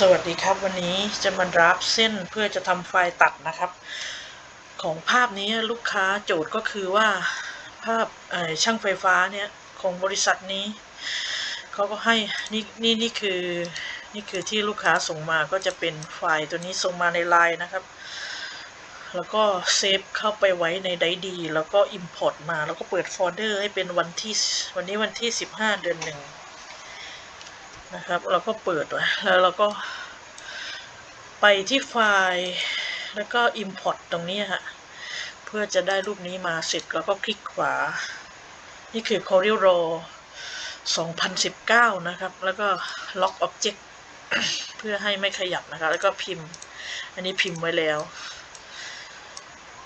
สวัสดีครับวันนี้จะมาดราฟเส้นเพื่อจะทำไฟล์ตัดนะครับ ของภาพนี้ลูกค้าโจทย์ก็คือว่าภาพช่างไฟฟ้าเนี่ยของบริษัทนี้เขาก็ให้นี่นี่นี่คือนี่คือที่ลูกค้าส่งมาก็จะเป็นไฟล์ตัวนี้ส่งมาในไลน์นะครับ แล้วก็เซฟเข้าไปไว้ในไดดี แล้วก็ Import มาแล้วก็เปิดโฟลเดอร์ให้เป็นวันที่วันนี้วันที่ 15 เดือนหนึ่ง นะครับ เราก็เปิดไว้แล้วเราก็ไปที่ไฟล์แล้วก็ Import ตรงนี้ฮะเพื่อจะได้รูปนี้มาเสร็จแล้วก็คลิกขวา นี่คือ Corel r a w 2019 นะครับ แล้วก็ Lock Object เพื่อให้ไม่ขยับนะครับแล้วก็พิมพ์ อันนี้พิมพ์ไว้แล้ว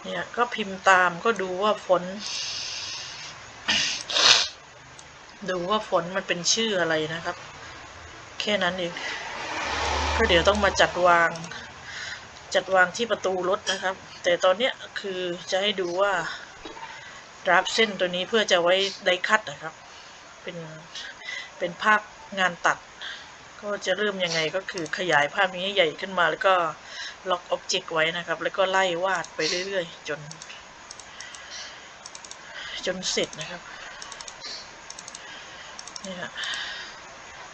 เนี่ยก็พิมพ์ตามก็ดูว่าฟอนต์ดูว่าฟอนต์มันเป็นชื่ออะไรนะครับ แค่นั้นเองก็เดี๋ยวต้องมาจัดวาง จัดวางที่ประตูรถนะครับ แต่ตอนเนี้ยคือจะให้ดูว่ารับเส้นตัวนี้เพื่อจะไว้ไดคัตนะครับ เป็นเป็นภาพงานตัด ก็จะเริ่มยังไงก็คือขยายภาพนี้ให้ใหญ่ขึ้นมาแล้วก็ล็อกอ็อบเจกต์ไว้นะครับ แล้วก็ไล่วาดไปเรื่อยๆ จน จนเสร็จนะครับนี่ฮะ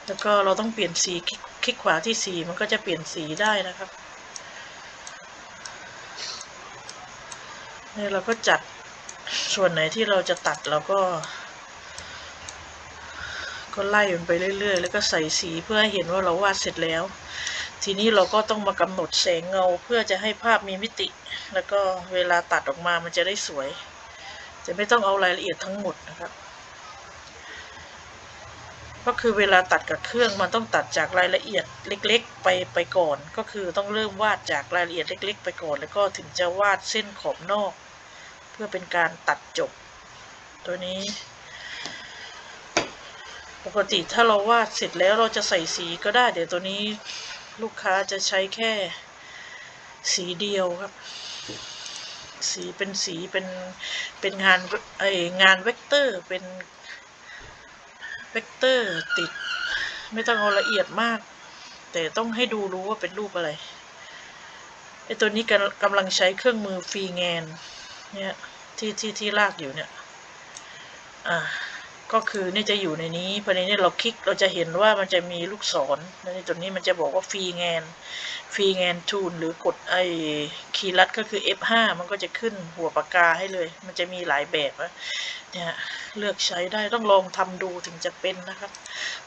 แล้วก็เราต้องเปลี่ยนสีคลิกขวาที่สีมันก็จะเปลี่ยนสีได้นะครับนี่เราก็จัดส่วนไหนที่เราจะตัดเราก็ ก็ไล่มันไปเรื่อย ๆ แล้วก็ใส่สีเพื่อให้เห็นว่าเราวาดเสร็จแล้ว ทีนี้เราก็ต้องมากำหนดแสงเงาเพื่อจะให้ภาพมีมิติ แล้วก็เวลาตัดออกมามันจะได้สวย จะไม่ต้องเอารายละเอียดทั้งหมดนะครับ ก็คือเวลาตัดกับเครื่องมันต้องตัดจากรายละเอียดเล็ก ๆ ไปไปก่อน ก็คือต้องเริ่มวาดจากรายละเอียดเล็ก ๆ ไปก่อน แล้วก็ถึงจะวาดเส้นขอบนอก เพื่อเป็นการตัดจบ ตัวนี้ ปกติถ้าเราวาดเสร็จแล้วเราจะใส่สีก็ได้ เดี๋ยวตัวนี้ลูกค้าจะใช้แค่สีเดียวครับ สีเป็นสีเป็นเป็นงานไองานเวกเตอร์เป็น เวกเตอร์ติด ไม่ต้องเอาละเอียดมาก แต่ต้องให้ดูรู้ว่าเป็นรูปอะไรไอตัวนี้กำกำลังใช้เครื่องมือฟรีแงนเนี่ยที่ที่ที่ลากอยู่เนี่ย อ่า ก็คือนี่จะอยู่ในนี้พอในนี้เราคลิกเราจะเห็นว่ามันจะมีลูกศรในตัวนี้มันจะบอกว่าฟรีแงนฟรีแงนทูลหรือกดไอคีย์ลัดก็คือ F5 มันก็จะขึ้นหัวปากกาให้เลย มันจะมีหลายแบบนะเนี่ยเลือกใช้ได้ต้องลองทำดูถึงจะเป็นนะครับ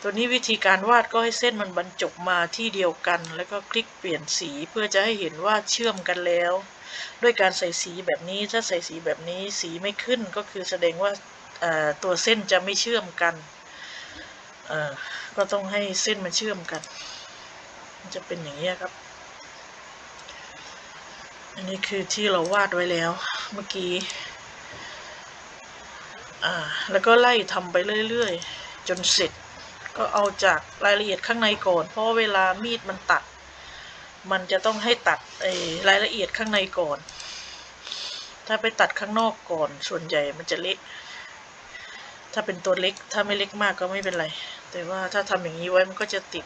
ตัวนี้วิธีการวาดก็ให้เส้นมันบรรจบมาที่เดียวกัน แล้วก็คลิกเปลี่ยนสีเพื่อจะให้เห็นว่าเชื่อมกันแล้ว ด้วยการใส่สีแบบนี้ถ้าใส่สีแบบนี้สีไม่ขึ้นก็คือแสดงว่า ตัวเส้นจะไม่เชื่อมกัน ก็ต้องให้เส้นมันเชื่อมกัน มันจะเป็นอย่างนี้ครับ อันนี้คือที่เราวาดไว้แล้วเมื่อกี้ แล้วก็ไล่ทำไปเรื่อยๆ จนเสร็จ ก็เอาจากรายละเอียดข้างในก่อน เพราะเวลามีดมันตัด มันจะต้องให้ตัดรายละเอียดข้างในก่อน ถ้าไปตัดข้างนอกก่อน ส่วนใหญ่มันจะเละ ถ้าเป็นตัวเล็กถ้าไม่เล็กมากก็ไม่เป็นไร แต่ว่าถ้าทำอย่างนี้ไว้มันก็จะติด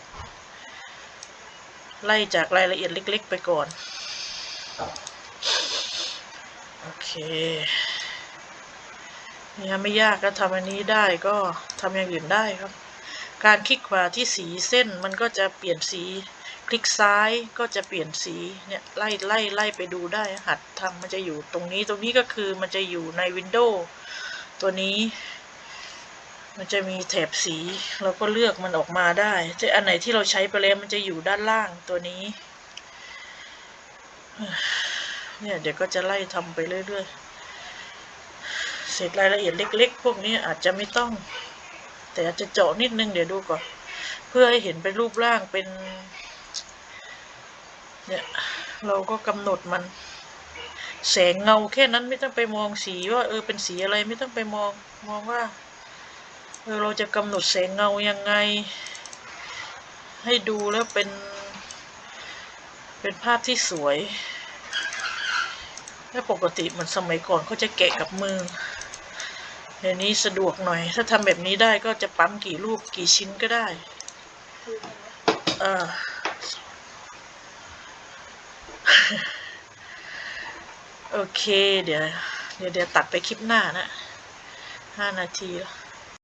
ไล่จากรายละเอียดเล็ก ๆ ไปก่อน โอเคเนี่ยไม่ยากก็ทำอันนี้ได้ก็ทำอย่างอื่นได้ครับ การคลิกขวาที่สีเส้นมันก็จะเปลี่ยนสี คลิกซ้ายก็จะเปลี่ยนสีเนี่ยไล่ไล่ไล่ไปดูได้หัดทำมันจะอยู่ตรงนี้ตรงนี้ก็คือมันจะอยู่ในวินโดว์ตัวนี้ มันจะมีแถบสีเราก็เลือกมันออกมาได้แต่อันไหนที่เราใช้ไปแล้วมันจะอยู่ด้านล่างตัวนี้ เนี่ยเดี๋ยวก็จะไล่ทำไปเรื่อยๆเสร็จรายละเอียดเล็ก ๆ พวกนี้อาจจะไม่ต้อง แต่อาจจะเจาะนิดนึงเดี๋ยวดูก่อน เพื่อให้เห็นเป็นรูปร่างเป็น เนี่ยเราก็กำหนดมัน แสงเงาแค่นั้นไม่ต้องไปมองสีว่า เออเป็นสีอะไรไม่ต้องไปมองมองว่า เราจะกำหนดแสงเงายังไง ให้ดูแล้วเป็น เป็นภาพที่สวยถ้าปกติเหมือนสมัยก่อนเขาจะแกะกับมือเดี๋ยวนี้สะดวกหน่อย ถ้าทำแบบนี้ได้ก็จะปั๊มกี่รูปกี่ชิ้นก็ได้อ่าโอเค เดี๋ยว เดี๋ยวตัดไปคลิปหน้านะห้านาทีแล้ว